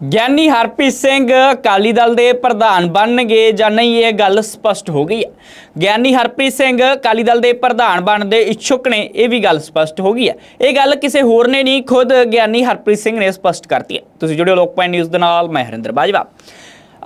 ਗਿਆਨੀ ਹਰਪ੍ਰੀਤ ਸਿੰਘ ਅਕਾਲੀ ਦਲ ਦੇ ਪ੍ਰਧਾਨ ਬਣਨਗੇ ਜਾਂ ਨਹੀਂ, ਇਹ ਗੱਲ ਸਪਸ਼ਟ ਹੋ ਗਈ ਹੈ। ਗਿਆਨੀ ਹਰਪ੍ਰੀਤ ਸਿੰਘ ਅਕਾਲੀ ਦਲ ਦੇ ਪ੍ਰਧਾਨ ਬਣਨ ਦੇ ਇੱਛੁਕ ਨੇ, ਇਹ ਵੀ ਗੱਲ ਸਪਸ਼ਟ ਹੋ ਗਈ ਹੈ। ਇਹ ਗੱਲ ਕਿਸੇ ਹੋਰ ਨੇ ਨਹੀਂ, ਖੁਦ ਗਿਆਨੀ ਹਰਪ੍ਰੀਤ ਸਿੰਘ ਨੇ ਸਪਸ਼ਟ ਕਰਤੀ ਹੈ। ਤੁਸੀਂ ਜੁੜਿਓ ਲੋਕਪਾਲ ਨਿਊਜ਼ ਦੇ ਨਾਲ, ਮੈਂ ਹਰਿੰਦਰ ਬਾਜਵਾ।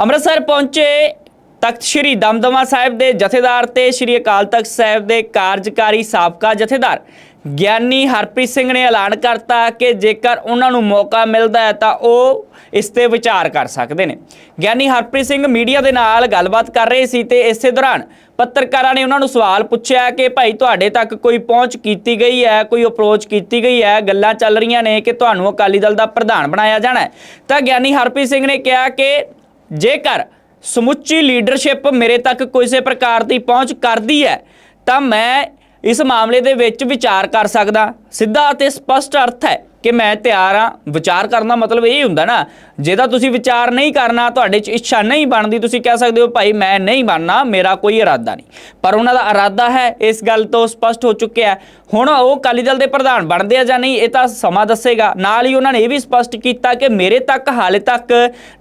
ਅੰਮ੍ਰਿਤਸਰ ਪਹੁੰਚੇ ਤਖਤ ਸ੍ਰੀ ਦਮਦਮਾ ਸਾਹਿਬ ਦੇ ਜਥੇਦਾਰ ਤੇ ਸ੍ਰੀ ਅਕਾਲ ਤਖਤ ਸਾਹਿਬ ਦੇ ਕਾਰਜਕਾਰੀ ਸਾਬਕਾ ਜਥੇਦਾਰ। ਗਿਆਨੀ ਹਰਪ੍ਰੀਤ ਸਿੰਘ ਨੇ ਐਲਾਨ ਕਰਤਾ ਕਿ ਜੇਕਰ ਉਹਨਾਂ ਨੂੰ ਮੌਕਾ ਮਿਲਦਾ ਹੈ ਤਾਂ ਉਹ ਇਸ ਤੇ ਵਿਚਾਰ ਕਰ ਸਕਦੇ ਨੇ। ਗਿਆਨੀ ਹਰਪ੍ਰੀਤ ਸਿੰਘ ਮੀਡੀਆ ਦੇ ਨਾਲ ਗੱਲਬਾਤ ਕਰ ਰਹੇ ਸੀ ਤੇ ਇਸੇ ਦੌਰਾਨ ਪੱਤਰਕਾਰਾਂ ਨੇ ਉਹਨਾਂ ਨੂੰ ਸਵਾਲ ਪੁੱਛਿਆ ਕਿ ਭਾਈ, ਤੁਹਾਡੇ ਤੱਕ ਕੋਈ ਪਹੁੰਚ ਕੀਤੀ ਗਈ ਹੈ, ਕੋਈ ਅਪਰੋਚ ਕੀਤੀ ਗਈ ਹੈ? ਗੱਲਾਂ ਚੱਲ ਰਹੀਆਂ ਨੇ ਕਿ ਤੁਹਾਨੂੰ ਅਕਾਲੀ ਦਲ ਦਾ ਪ੍ਰਧਾਨ ਬਣਾਇਆ ਜਾਣਾ ਹੈ? ਤਾਂ ਗਿਆਨੀ ਹਰਪ੍ਰੀਤ ਸਿੰਘ ਨੇ ਕਿਹਾ ਕਿ ਜੇਕਰ ਸਮੁੱਚੀ ਲੀਡਰਸ਼ਿਪ ਮੇਰੇ ਤੱਕ ਕਿਸੇ ਪ੍ਰਕਾਰ ਦੀ ਪਹੁੰਚ ਕਰਦੀ ਹੈ, ਤਾਂ ਮੈਂ ਇਸ ਮਾਮਲੇ ਦੇ ਵਿੱਚ ਵਿਚਾਰ ਕਰ ਸਕਦਾ। ਸਿੱਧਾ ਅਤੇ ਸਪਸ਼ਟ ਅਰਥ ਹੈ ਕਿ ਮੈਂ ਤਿਆਰ ਹਾਂ ਵਿਚਾਰ ਕਰਨ ਦਾ ਮਤਲਬ ਇਹ ਹੁੰਦਾ ਨਾ, ਜਿਹਦਾ ਤੁਸੀਂ ਵਿਚਾਰ ਨਹੀਂ ਕਰਨਾ, ਤੁਹਾਡੇ 'ਚ ਇੱਛਾ ਨਹੀਂ ਬਣਦੀ, ਤੁਸੀਂ ਕਹਿ ਸਕਦੇ ਹੋ, ਭਾਈ, ਮੈਂ ਨਹੀਂ ਬਣਨਾ, ਮੇਰਾ ਕੋਈ ਇਰਾਦਾ ਨਹੀਂ। ਪਰ ਉਹਨਾਂ ਦਾ ਇਰਾਦਾ ਹੈ, ਇਸ ਗੱਲ ਤੋਂ ਸਪਸ਼ਟ ਹੋ ਚੁੱਕਿਆ ਹੁਣ ਉਹ ਅਕਾਲੀ ਦਲ ਦੇ ਪ੍ਰਧਾਨ ਬਣਦੇ ਆ ਜਾਂ ਨਹੀਂ, ਇਹ ਤਾਂ ਸਮਾਂ ਦੱਸੇਗਾ। ਨਾਲ ਹੀ ਉਹਨਾਂ ਨੇ ਇਹ ਵੀ ਸਪਸ਼ਟ ਕੀਤਾ ਕਿ ਮੇਰੇ ਤੱਕ, ਹਾਲੇ ਤੱਕ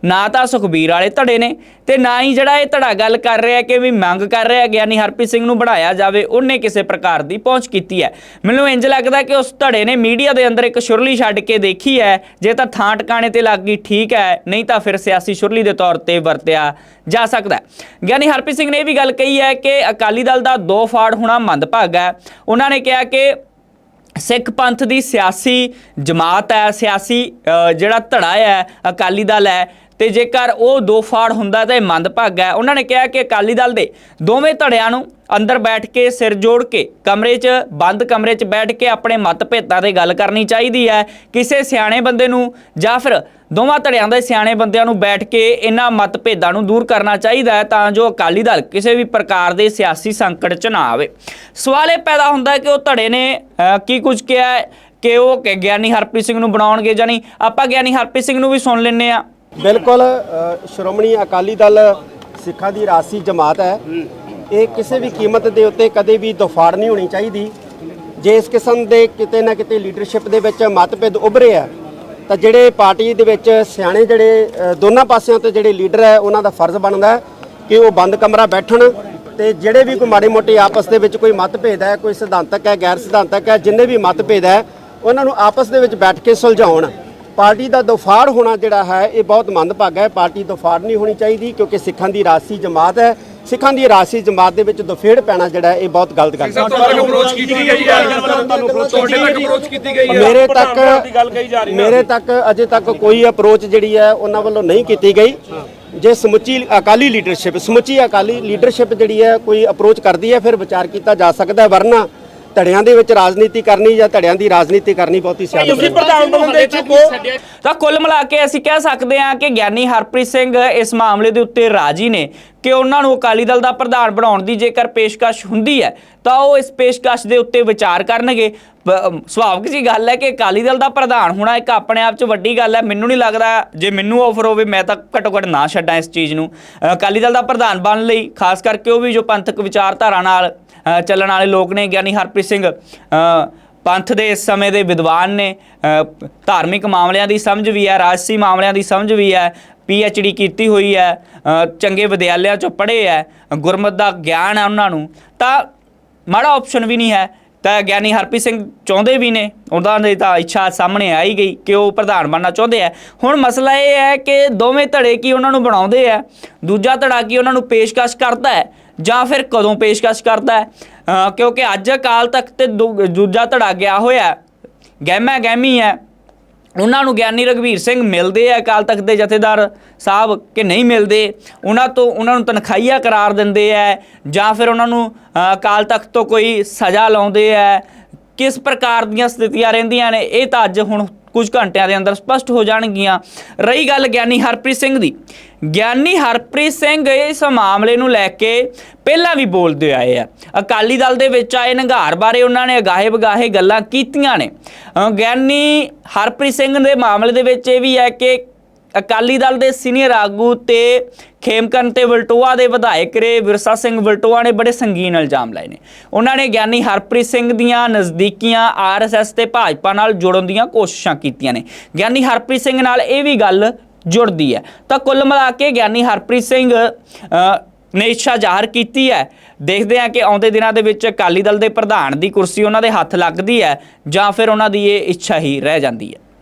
ਨਾ ਤਾਂ ਸੁਖਬੀਰ ਵਾਲੇ ਧੜੇ ਨੇ ਤੇ ਨਾ ਹੀ ਜਿਹੜਾ ਇਹ ਧੜਾ ਗੱਲ ਕਰ ਰਿਹਾ ਕਿ ਵੀ ਮੰਗ ਕਰ ਰਿਹਾ ਗਿਆਨੀ ਹਰਪ੍ਰੀਤ ਸਿੰਘ ਨੂੰ ਬਣਾਇਆ ਜਾਵੇ, ਉਹਨੇ ਕਿਸੇ ਪ੍ਰਕਾਰ ਦੀ ਪਹੁੰਚ ਕੀਤੀ ਹੈ। ਮੈਨੂੰ ਇੰਜ ਲੱਗਦਾ ਕਿ ਉਸ ਧੜੇ ਨੇ ਮੀਡੀਆ ਦੇ ਅੰਦਰ ਇੱਕ ਸ਼ੁਰਲੀ ਛੱਡ ਕੇ ਦੇਖੀ ਹੈ। ਜੇ ਤਾਂ ਥਾਂ ਟਿਕਾਣੇ ਤੇ ਲੱਗ ਗਈ ਠੀਕ ਹੈ। ਨਹੀਂ ਤਾਂ ਫਿਰ ਸਿਆਸੀ ਸ਼ੁਰਲੀ ਦੇ ਤੌਰ ਤੇ ਵਰਤਿਆ ਜਾ ਸਕਦਾ ਹੈ। ਗਿਆਨੀ ਹਰਪ੍ਰੀਤ ਸਿੰਘ ਨੇ ਇਹ ਵੀ ਗੱਲ ਕਹੀ ਹੈ ਕਿ ਅਕਾਲੀ ਦਲ ਦਾ ਦੋ ਫਾੜ ਹੋਣਾ ਮੰਦਭਾਗ ਹੈ। ਉਹਨਾਂ ਨੇ ਕਿਹਾ ਕਿ ਸਿੱਖ ਪੰਥ ਦੀ ਸਿਆਸੀ ਜਮਾਤ ਹੈ ਸਿਆਸੀ ਅ, ਜਿਹੜਾ ਧੜਾ ਹੈ ਅਕਾਲੀ ਦਲ ਹੈ ਤੇ ਜੇਕਰ ਉਹ ਦੋ ਫਾੜ ਹੁੰਦਾ ਤਾਂ ਇਹ ਮੰਦਭਾਗਾ ਹੈ। ਉਹਨਾਂ ਨੇ ਕਿਹਾ ਕਿ ਅਕਾਲੀ ਦਲ ਦੇ ਦੋਵੇਂ ਧੜਿਆਂ ਨੂੰ ਅੰਦਰ ਬੈਠ ਕੇ ਸਿਰ ਜੋੜ ਕੇ ਕਮਰੇ 'ਚ, ਬੰਦ ਕਮਰੇ 'ਚ ਬੈਠ ਕੇ ਆਪਣੇ ਮਤਭੇਦਾਂ ਤੇ ਗੱਲ ਕਰਨੀ ਚਾਹੀਦੀ ਹੈ। ਕਿਸੇ ਸਿਆਣੇ ਬੰਦੇ ਨੂੰ ਜਾਂ ਫਿਰ ਦੋਵਾਂ ਧੜਿਆਂ ਦੇ ਸਿਆਣੇ ਬੰਦਿਆਂ ਨੂੰ ਬੈਠ ਕੇ ਇਹਨਾਂ ਮਤਭੇਦਾਂ ਨੂੰ ਦੂਰ ਕਰਨਾ ਚਾਹੀਦਾ ਹੈ ਤਾਂ ਜੋ ਅਕਾਲੀ ਦਲ ਕਿਸੇ ਵੀ ਪ੍ਰਕਾਰ ਦੇ ਸਿਆਸੀ ਸੰਕਟ 'ਚ ਨਾ ਆਵੇ। ਸਵਾਲ ਇਹ ਪੈਦਾ ਹੁੰਦਾ ਕਿ ਉਹ ਧੜੇ ਨੇ ਕੀ ਕੁਝ ਕਿਹਾ ਕਿ ਉਹ ਗਿਆਨੀ ਹਰਪ੍ਰੀਤ ਸਿੰਘ ਨੂੰ ਬਣਾਉਣਗੇ ਜਾਂ ਆਪਾਂ ਗਿਆਨੀ ਹਰਪ੍ਰੀਤ ਸਿੰਘ ਨੂੰ ਵੀ ਸੁਣ ਲੈਂਦੇ ਆ ਬਿਲਕੁਲ ਸ਼੍ਰੋਮਣੀ ਅਕਾਲੀ ਦਲ ਸਿੱਖਾਂ ਦੀ ਰਾਸੀ ਜਮਾਤ ਹੈ। ਇਹ ਕਿਸੇ ਵੀ ਕੀਮਤ ਦੇ ਉੱਤੇ ਕਦੇ ਵੀ ਦਫਾੜ ਨਹੀਂ ਹੋਣੀ ਚਾਹੀਦੀ। ਜੇ ਇਸ ਕਿਸਮ ਦੇ ਕਿਤੇ ਨਾ ਕਿਤੇ ਲੀਡਰਸ਼ਿਪ ਦੇ ਵਿੱਚ ਮਤਭੇਦ ਉਭਰੇ ਆ, ਤਾਂ ਜਿਹੜੇ ਪਾਰਟੀ ਦੇ ਵਿੱਚ ਸਿਆਣੇ ਜਿਹੜੇ ਦੋਨਾਂ ਪਾਸਿਆਂ ਤੋਂ ਜਿਹੜੇ ਲੀਡਰ ਹੈ, ਉਹਨਾਂ ਦਾ ਫਰਜ਼ ਬਣਦਾ ਕਿ ਉਹ ਬੰਦ ਕਮਰਾ ਬੈਠਣ। ਤੇ ਜਿਹੜੇ ਵੀ ਕੋਈ ਮਾੜੇ ਮੋਟੇ ਆਪਸ ਦੇ ਵਿੱਚ ਕੋਈ ਮਤਭੇਦ ਹੈ, ਕੋਈ ਸਿਧਾਂਤਕ ਹੈ, ਗੈਰ ਸਿਧਾਂਤਕ ਹੈ, ਜਿੰਨੇ ਵੀ ਮਤਭੇਦ ਹੈ, ਉਹਨਾਂ ਨੂੰ ਆਪਸ ਦੇ ਵਿੱਚ ਬੈਠ ਕੇ ਸੁਲਝਾਉਣ। ਪਾਰਟੀ ਦਾ ਦਫਾੜ ਹੋਣਾ ਜਿਹੜਾ ਹੈ ਇਹ ਬਹੁਤ ਮੰਦਭਾਗਾ ਹੈ। ਪਾਰਟੀ ਦਫਾੜ ਨਹੀਂ ਹੋਣੀ ਚਾਹੀਦੀ ਕਿਉਂਕਿ ਸਿੱਖਾਂ ਦੀ ਰਾਸੀ ਜਮਾਤ ਹੈ। ਸਿੱਖਾਂ ਦੀ ਰਾਸੀ ਜਮਾਤ ਦੇ ਵਿੱਚ ਦਫੇੜ ਪੈਣਾ ਜਿਹੜਾ ਹੈ, ਇਹ ਬਹੁਤ ਗਲਤ ਗੱਲ ਹੈ। ਤੁਹਾਨੂੰ ਅਪਰੋਚ ਕੀਤੀ ਗਈ ਹੈ। ਤੁਹਾਡੇ ਤੱਕ ਅਪਰੋਚ ਕੀਤੀ ਗਈ ਹੈ। ਮੇਰੇ ਤੱਕ ਮੇਰੇ ਤੱਕ ਅਜੇ ਤੱਕ ਕੋਈ ਅਪਰੋਚ ਜਿਹੜੀ ਹੈ ਉਹਨਾਂ ਵੱਲੋਂ ਨਹੀਂ ਕੀਤੀ ਗਈ। ਜੇ ਸਮੁੱਚੀ ਅਕਾਲੀ ਲੀਡਰਸ਼ਿਪ ਸਮੁੱਚੀ ਅਕਾਲੀ ਲੀਡਰਸ਼ਿਪ ਜਿਹੜੀ ਹੈ ਕੋਈ ਅਪਰੋਚ ਕਰਦੀ ਹੈ ਫਿਰ ਵਿਚਾਰ ਕੀਤਾ ਜਾ ਸਕਦਾ ਹੈ। ਵਰਨਾ ਧੜਿਆਂ ਦੇ ਵਿੱਚ ਰਾਜਨੀਤੀ ਕਰਨੀ ਜਾਂ ਧੜਿਆਂ ਦੀ ਰਾਜਨੀਤੀ ਕਰਨੀ ਬਹੁਤੀ ਸਿਆਣੀ ਤੁਸੀਂ ਪ੍ਰਧਾਨ ਬਣਨ ਦੇ ਇੱਛੁਕ ਹੋ ਤਾਂ ਕੁੱਲ ਮਿਲਾ ਕੇ ਅਸੀਂ ਕਹਿ ਸਕਦੇ ਹਾਂ ਕਿ ਗਿਆਨੀ ਹਰਪ੍ਰੀਤ ਸਿੰਘ ਇਸ ਮਾਮਲੇ ਦੇ ਉੱਤੇ ਰਾਜੀ ਨੇ। ਕਿ ਉਹਨਾਂ ਨੂੰ ਅਕਾਲੀ ਦਲ ਦਾ ਪ੍ਰਧਾਨ ਬਣਾਉਣ ਦੀ ਜੇਕਰ ਪੇਸ਼ਕਸ਼ ਹੁੰਦੀ ਹੈ, ਤਾਂ ਉਹ ਇਸ ਪੇਸ਼ਕਸ਼ ਦੇ ਉੱਤੇ ਵਿਚਾਰ ਕਰਨਗੇ। ਸੁਭਾਵਿਕ ਜੀ ਗੱਲ ਹੈ ਕਿ ਅਕਾਲੀ ਦਲ ਦਾ ਪ੍ਰਧਾਨ ਹੋਣਾ ਇੱਕ ਆਪਣੇ ਆਪ 'ਚ ਵੱਡੀ ਗੱਲ ਹੈ। ਮੈਨੂੰ ਨਹੀਂ ਲੱਗਦਾ ਜੇ ਮੈਨੂੰ ਆਫਰ ਹੋਵੇ, ਮੈਂ ਤਾਂ ਘੱਟੋ ਘੱਟ ਨਾ ਛੱਡਾਂ ਇਸ ਚੀਜ਼ ਨੂੰ। ਅਕਾਲੀ ਦਲ ਦਾ ਪ੍ਰਧਾਨ ਬਣਨ ਲਈ, ਖਾਸ ਕਰਕੇ ਉਹ ਵੀ ਜੋ ਪੰਥਕ ਵਿਚਾਰਧਾਰਾ ਨਾਲ ਚੱਲਣ ਵਾਲੇ ਲੋਕ ਨੇ, ਗਿਆਨੀ ਹਰਪ੍ਰੀਤ ਸਿੰਘ ਪੰਥ ਦੇ ਇਸ ਸਮੇਂ ਦੇ ਵਿਦਵਾਨ ਨੇ ਧਾਰਮਿਕ ਮਾਮਲਿਆਂ ਦੀ ਸਮਝ ਵੀ ਹੈ, ਰਾਜਸੀ ਮਾਮਲਿਆਂ ਦੀ ਸਮਝ ਵੀ ਹੈ ਪੀ ਐਚ ਡੀ ਕੀਤੀ ਹੋਈ ਹੈ ਚੰਗੇ ਵਿਦਿਆਲਿਆਂ ਚੋਂ ਪੜ੍ਹੇ ਹੈ, ਗੁਰਮਤ ਦਾ ਗਿਆਨ ਹੈ ਉਹਨਾਂ ਨੂੰ, ਤਾਂ ਮਾੜਾ ਆਪਸ਼ਨ ਵੀ ਨਹੀਂ ਹੈ, ਤਾਂ ਗਿਆਨੀ ਹਰਪ੍ਰੀਤ ਸਿੰਘ ਚਾਹੁੰਦੇ ਵੀ ਨੇ, ਉਹਨਾਂ ਦੀ ਤਾਂ ਇੱਛਾ ਸਾਹਮਣੇ ਆਈ ਗਈ ਕਿ ਉਹ ਪ੍ਰਧਾਨ ਬਣਨਾ ਚਾਹੁੰਦੇ ਆ ਹੁਣ ਮਸਲਾ ਇਹ ਹੈ ਕਿ ਦੋਵੇਂ ਧੜੇ ਕੀ ਉਹਨਾਂ ਨੂੰ ਬਣਾਉਂਦੇ ਆ ਦੂਜਾ ਧੜਾ ਕੀ ਉਹਨਾਂ ਨੂੰ ਪੇਸ਼ਕਸ਼ ਕਰਦਾ ਹੈ ਜਾਂ ਫਿਰ ਕਦੋਂ ਪੇਸ਼ਕਸ਼ ਕਰਦਾ ਹੈ? ਕਿਉਂਕਿ ਅੱਜ ਅਕਾਲ ਤਖਤ ਤੇ ਦੂ- ਦੂਜਾ ਧੜਾ ਗਿਆ ਹੋਇਆ ਗਹਿਮਾ ਗਹਿਮੀ ਹੈ। ਉਹਨਾਂ ਨੂੰ ਗਿਆਨੀ ਰਗਵੀਰ ਸਿੰਘ ਮਿਲਦੇ ਆ ਅਕਾਲ ਤਖਤ ਦੇ ਜਥੇਦਾਰ ਸਾਹਿਬ ਕਿ ਨਹੀਂ ਮਿਲਦੇ? ਉਹਨਾਂ ਤੋਂ, ਉਹਨਾਂ ਨੂੰ ਤਨਖਾਹੀਆ ਕਰਾਰ ਦਿੰਦੇ ਆ। ਜਾਂ ਫਿਰ ਉਹਨਾਂ ਨੂੰ ਅਕਾਲ ਤਖਤ ਤੋਂ ਕੋਈ ਸਜ਼ਾ ਲਾਉਂਦੇ ਆ। ਕਿਸ ਪ੍ਰਕਾਰ ਦੀਆਂ ਸਥਿਤੀਆਂ ਰਹਿੰਦੀਆਂ ਨੇ? ਇਹ ਤਾਂ ਅੱਜ ਹੁਣ ਕੁਝ ਘੰਟਿਆਂ ਦੇ ਅੰਦਰ ਸਪਸ਼ਟ ਹੋ ਜਾਣਗੀਆਂ। ਰਹੀ ਗੱਲ ਗਿਆਨੀ ਹਰਪ੍ਰੀਤ ਸਿੰਘ ਦੀ। ਗਿਆਨੀ ਹਰਪ੍ਰੀਤ ਸਿੰਘ ਇਸ ਮਾਮਲੇ ਨੂੰ ਲੈ ਕੇ ਪਹਿਲਾਂ ਵੀ ਬੋਲਦੇ ਆਏ ਆ। ਅਕਾਲੀ ਦਲ ਦੇ ਵਿੱਚ ਆਏ ਨਿਘਾਰ ਬਾਰੇ ਉਹਨਾਂ ਨੇ ਅਗਾਹੇ ਬਗਾਹੇ ਗੱਲਾਂ ਕੀਤੀਆਂ ਨੇ। ਗਿਆਨੀ ਹਰਪ੍ਰੀਤ ਸਿੰਘ ਦੇ ਮਾਮਲੇ ਦੇ ਵਿੱਚ ਇਹ ਵੀ ਹੈ ਕਿ ਅਕਾਲੀ ਦਲ ਦੇ ਸੀਨੀਅਰ ਆਗੂ ਤੇ ਖੇਮਕਰਨ ਤੇ ਵਲਟੋਆ ਦੇ ਵਿਧਾਇਕ ਰੇ ਵਿਰਸਾ ਸਿੰਘ ਵਲਟੋਆ ਨੇ ਬੜੇ ਸੰਗੀਨ ਇਲਜ਼ਾਮ ਲਾਏ ਨੇ। ਉਹਨਾਂ ਨੇ ਗਿਆਨੀ ਹਰਪ੍ਰੀਤ ਸਿੰਘ ਦੀਆਂ ਨਜ਼ਦੀਕੀਆਂ ਆਰਐਸਐਸ ਤੇ ਭਾਜਪਾ ਨਾਲ ਜੋੜਨ ਦੀਆਂ ਕੋਸ਼ਿਸ਼ਾਂ ਕੀਤੀਆਂ ਨੇ। ਗਿਆਨੀ ਹਰਪ੍ਰੀਤ ਸਿੰਘ ਨਾਲ ਇਹ ਵੀ ਗੱਲ ਜੁੜਦੀ ਹੈ। ਤਾਂ ਕੁੱਲ ਮਿਲਾ ਕੇ ਗਿਆਨੀ ਹਰਪ੍ਰੀਤ ਸਿੰਘ ਨੇ ਇੱਛਾ ਜ਼ਾਹਰ ਕੀਤੀ ਹੈ। ਦੇਖਦੇ ਹਾਂ ਕਿ ਆਉਂਦੇ ਦਿਨਾਂ ਦੇ ਵਿੱਚ ਅਕਾਲੀ ਦਲ ਦੇ ਪ੍ਰਧਾਨ ਦੀ ਕੁਰਸੀ ਉਹਨਾਂ ਦੇ ਹੱਥ ਲੱਗਦੀ ਹੈ ਜਾਂ ਫਿਰ ਉਹਨਾਂ ਦੀ ਇਹ ਇੱਛਾ ਹੀ ਰਹਿ ਜਾਂਦੀ ਹੈ।